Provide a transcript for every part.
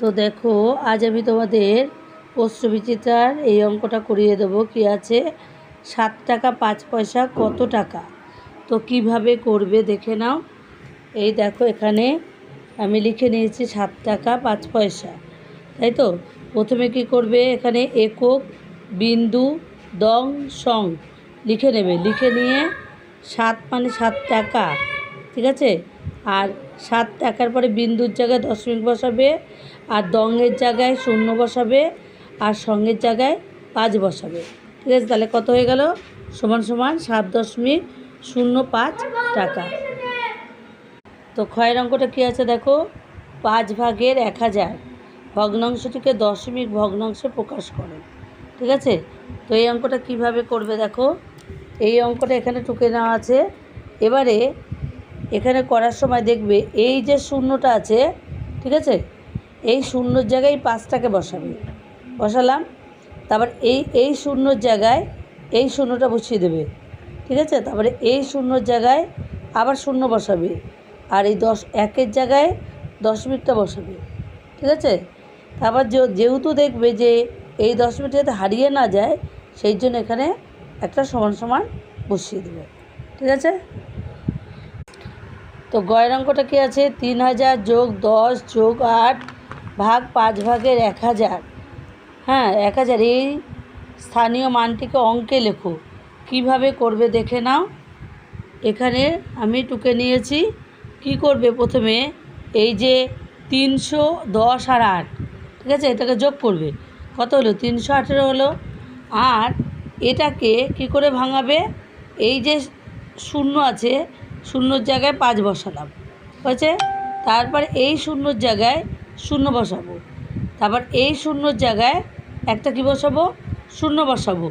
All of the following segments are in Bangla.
তো দেখো, আজ আমি তোমাদের প্রশ্নবিচিত্রার এই অঙ্কটা করিয়ে দেবো। কি আছে? সাত টাকা, পাঁচ পয়সা, কত টাকা? তো কীভাবে করবে দেখে নাও। এই দেখো, এখানে আমি লিখে নিয়েছি সাত টাকা, পাঁচ পয়সা। তাই তো? প্রথমে কি করবে? এখানে একক, বিন্দু, দং, সং লিখে নেবে। লিখে নিয়ে সাত মানে সাত টাকা, ঠিক আছে? আর সাত টাকার পরে বিন্দুর জায়গায় দশমিক বসাবে, আর দঙের জায়গায় শূন্য বসাবে, আর সঙ্গের জায়গায় পাঁচ বসাবে। ঠিক আছে, তাহলে কত হয়ে গেল? সমান সমান সাত দশমিক শূন্য পাঁচ টাকা। তো ক্ষয়ের অঙ্কটা কী আছে দেখো? পাঁচ ভাগের এক হাজার। ভগ্নাংশটিকে দশমিক ভগ্নাংশে প্রকাশ করে। ঠিক আছে? তো এই অঙ্কটা কীভাবে করবে দেখো? এই অঙ্কটা এখানে টুকে নেওয়া আছে। এবারে এখানে করার সময় দেখবে এই যে শূন্যটা আছে, ঠিক আছে? এই শূন্যর জায়গায় পাঁচটাকে বসাবে। বসালাম, তারপর এই এই শূন্যর জায়গায় এই শূন্যটা বসিয়ে দেবে, ঠিক আছে? তারপরে এই শূন্যর জায়গায় আবার শূন্য বসাবে আর এই দশ, একের জায়গায় দশমিকটা বসাবে, ঠিক আছে? তারপর যেহেতু দেখবে যে এই দশমিকটা যাতে হারিয়ে না যায়, সেই জন্য এখানে একটা সমান সমান বসিয়ে দেবে, ঠিক আছে? তো গয়ের অঙ্কটা কী আছে? তিন হাজার যোগ দশ যোগ আট ভাগ পাঁচ ভাগের এক হাজার। হ্যাঁ এক হাজার। এই স্থানীয় মানটিকে অঙ্কে লেখো। কীভাবে করবে দেখে নাও। এখানে আমি টুকে নিয়েছি। কি করবে প্রথমে? এই যে তিনশো দশ আর আট। ঠিক আছে? এটাকে যোগ করবে। কত হলো? তিনশো আঠেরো হলো। আর এটাকে কি করে ভাঙাবে? এই যে শূন্য আছে শূন্যর জায়গায় পাঁচ বসালাম। হয়েছে? তারপর এই শূন্যর জায়গায় শূন্য বসাবো। তারপর এই শূন্যর জায়গায় একটা কি বসাবো? শূন্য বসাবো।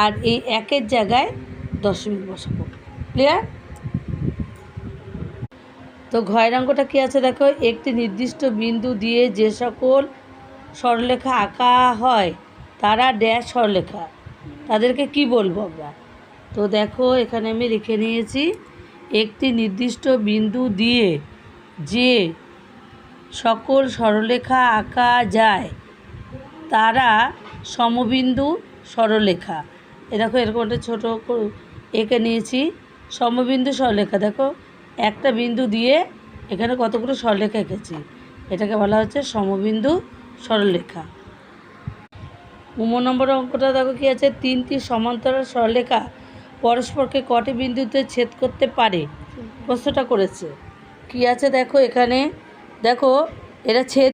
আর এই একের জায়গায় দশমিক বসাবো। ক্লিয়ার তো ঘয়ের অঙ্কটা কী আছে দেখো? একটি নির্দিষ্ট বিন্দু দিয়ে যে সকল সরলরেখা আঁকা হয়, তারা ড্যাশ সরলরেখা তাদেরকে কি বলব আমরা? তো দেখো, এখানে আমি লিখে নিয়েছি একটি নির্দিষ্ট বিন্দু দিয়ে যে সকল সরলরেখা আঁকা যায়, তারা সমবিন্দু সরলরেখা। এ দেখো, এরকম একটা ছোটো এঁকে নিয়েছি, সমবিন্দু সরলরেখা। দেখো, একটা বিন্দু দিয়ে এখানে কতগুলো সরলরেখা এঁকেছি? এটাকে বলা হচ্ছে সমবিন্দু সরলরেখা। উম, নম্বর অঙ্কটা দেখো কি আছে? তিনটি সমান্তরাল সরলরেখা পরস্পরকে কটি বিন্দুতে ছেদ করতে পারে? প্রশ্নটা করেছে। কি আছে দেখো এখানে? দেখো, এরা ছেদ